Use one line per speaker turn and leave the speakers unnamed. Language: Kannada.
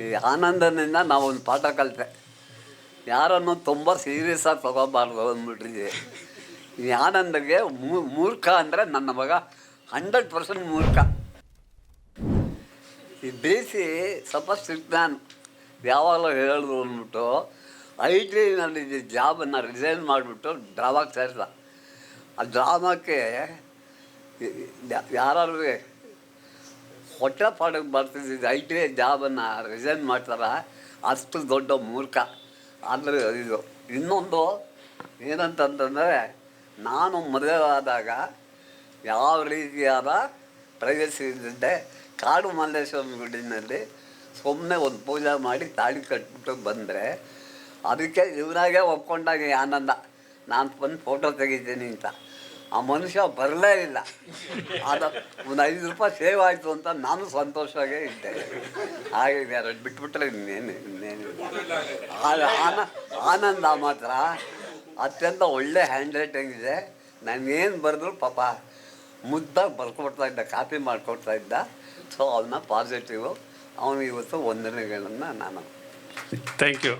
ಈ ಆನಂದನಿಂದ ನಾವೊಂದು ಪಾಠ ಕಲಿತೆ. ಯಾರನ್ನು ತುಂಬ ಸೀರಿಯಸ್ ಆಗಿ ತಗೋಬಾರ್ದು ಅಂದ್ಬಿಟ್ಟಿದ್ವಿ ಈ ಆನಂದಗೆ ಮೂರ್ಖ ಅಂದರೆ ನನ್ನ ಮಗ ಹಂಡ್ರೆಡ್ ಪರ್ಸೆಂಟ್ ಮೂರ್ಖ. ಈ ಬೇಸಿ ಸ್ವಲ್ಪ ಸ್ಟ್ರಿಕ್ಟ್ ನಾನು. ಯಾವಾಗಲೂ ಹೇಳಿದ್ರು ಅಂದ್ಬಿಟ್ಟು ಐ ಟಿನಲ್ಲಿ ಜಾಬನ್ನು ರಿಸೈನ್ ಮಾಡಿಬಿಟ್ಟು ಡ್ರಾಮಾಗೆ ಸೇರಿದ. ಆ ಡ್ರಾಮಾಕ್ಕೆ ಯಾರು ಹೊಟ್ಟೆ ಪಾಡಕ್ಕೆ ಬರ್ತಿದ್ದಿದ್ದು ಐ ಟಿ ಐ ಜಾಬನ್ನು ರಿಸೈನ್ ಮಾಡ್ತಾರ. ಅಷ್ಟು ದೊಡ್ಡ ಮೂರ್ಖ. ಆದರೆ ಇದು ಇನ್ನೊಂದು ಏನಂತಂತಂದರೆ, ನಾನು ಮದುವೆ ಆದಾಗ ಯಾವ ರೀತಿಯಾದ ಪ್ರೈವಸಿ ಇದ್ದೆ ಕಾಡು ಮಲ್ಲೇಶ್ವರನ ಗುಡಿನಲ್ಲಿ ಸುಮ್ಮನೆ ಒಂದು ಪೂಜೆ ಮಾಡಿ ತಾಳಿ ಕಟ್ಬಿಟ್ಟು ಬಂದರೆ, ಅದಕ್ಕೆ ಇವನಾಗೆ ಒಪ್ಕೊಂಡಾಗ ಆನಂದ. ನಾನು ಬಂದು ಫೋಟೋ ತೆಗಿತೀನಿ ಅಂತ. ಆ ಮನುಷ್ಯ ಬರಲೇ ಇಲ್ಲ. ಆದ ಒಂದು ಐದು ರೂಪಾಯಿ ಸೇವ್ ಆಯಿತು ಅಂತ ನಾನು ಸಂತೋಷವಾಗೇ ಇದ್ದೆ. ಹಾಗೆ ಎರಡು ಬಿಟ್ಬಿಟ್ರೆ ಇನ್ನೇನು ಇನ್ನೇನು ಆನ, ಆನಂದ ಮಾತ್ರ. ಅತ್ಯಂತ ಒಳ್ಳೆ ಹ್ಯಾಂಡ್ ರೈಟಿಂಗ್ ಇದೆ. ನಾನೇನು ಬರೆದ್ರು ಪಾಪ ಮುದ್ದಾಗಿ ಬರ್ಕೊಡ್ತಾ ಇದ್ದ ಕಾಪಿ ಮಾಡಿಕೊಡ್ತಾ ಇದ್ದ. ಸೊ ಅವನ್ನ ಪಾಸಿಟಿವು ಅವನು ಇವತ್ತು ವಂದನೆಗಳನ್ನು ನಾನು
ಥ್ಯಾಂಕ್ ಯು